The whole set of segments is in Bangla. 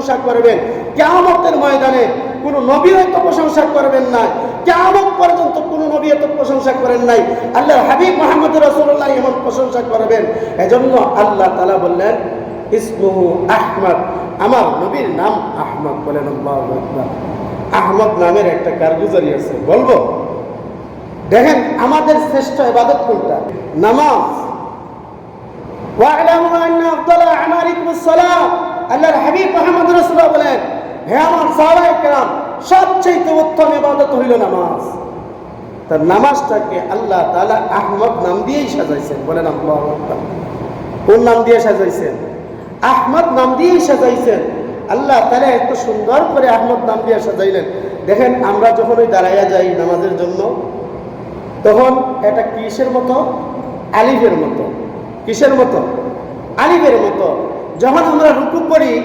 প্রশংসা করবেন। কেমতের ময়দানে কোন নবী হয়তো প্রশংসা করবেন না। কেমন পর্যন্ত কোন নবী হয়তো প্রশংসা করেন নাই। আল্লাহ হাবিব মোহাম্মদ রসুল্লাহ এমন প্রশংসা করবেন। এজন্য আল্লাহ তালা বললেন, ইসমুহু আহমদ। আমার নবীর নাম আহমদ বলেন আহমদ নামের একটা কারগুজারি আছে। বলব? দেখেন, আমাদের শ্রেষ্ঠ ইবাদত কোনটা? নামাজ। ওয়া'লামু আন্না আফদালা আমালিকুমুস সালাহ আল্লাহর হাবিব মুহাম্মদ রাসূলুল্লাহ বলেন, হে আমার সাহাবায়ে কেরাম সবচেয়ে উত্তম ইবাদত হইল নামাজ। তার নামাজটাকে আল্লাহ তাআলা আহমদ নাম দিয়েই সাজাইছেন। বলেন আল্লাহু কোন নাম দিয়ে সাজাইছেন? আহমদ নাম দিয়েই সাজাইছেন। আল্লাহ তাআলা এত সুন্দর করে আহমদ নাম দিয়ে সাজাইলেন। দেখেন, আমরা যখন ওই দাঁড়াইয়া যাই নামাজের জন্য, তখন এটা কিসের মতো? আলিফের মতো। কিসের মতো? আলিফের মতো। যখন আমরা রুকু করি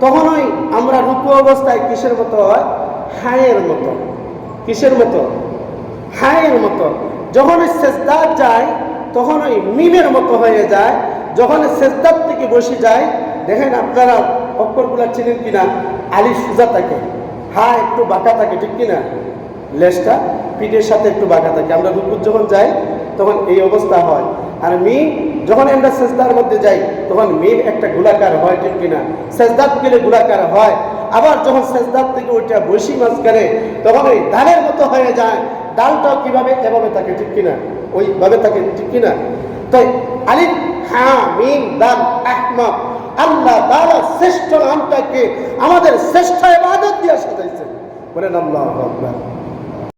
তখন ওই আমরা রুকু অবস্থায় কিসের মতো হয়? হায়ের মতো। কিসের মতো? হায়ের মতো। যখন সেজদার যায় তখন ওই মিমের মতো হয়ে যায়। যখন সেজদার থেকে বসে যায়, দেখেন আপনারা অক্ষরগুলা চিনেন কিনা? আলি সুজা থাকে। হা একটু বাঁকা থাকে, ঠিক কিনা? লেজটা পিঠের সাথে একটু বাঁকা থাকে। আমরা রুকুর যখন যাই, তখন এই অবস্থা হয়। আর মিম যখন আমরা সেজদার মধ্যে যাই, তখন মিম একটা গোলাকার হয়, ঠিক কিনা? সেজদার গেলে গোলাকার হয়। আবার যখন সেজদার থেকে ওইটা বসি মাঝখানে তখন ওই ডালের মতো হয়ে যায়। ডালটাও কীভাবে এভাবে থাকে, ঠিক কিনা? ওইভাবে থাকে, ঠিক কিনা? তাই আলিফ হ্যাঁ মিম দাল আহমদ, আল্লাহ তাআলা শ্রেষ্ঠ নামটাকে আমাদের শ্রেষ্ঠ ইবাদত দিয়ে সাজাইছেন। বলেন আল্লাহু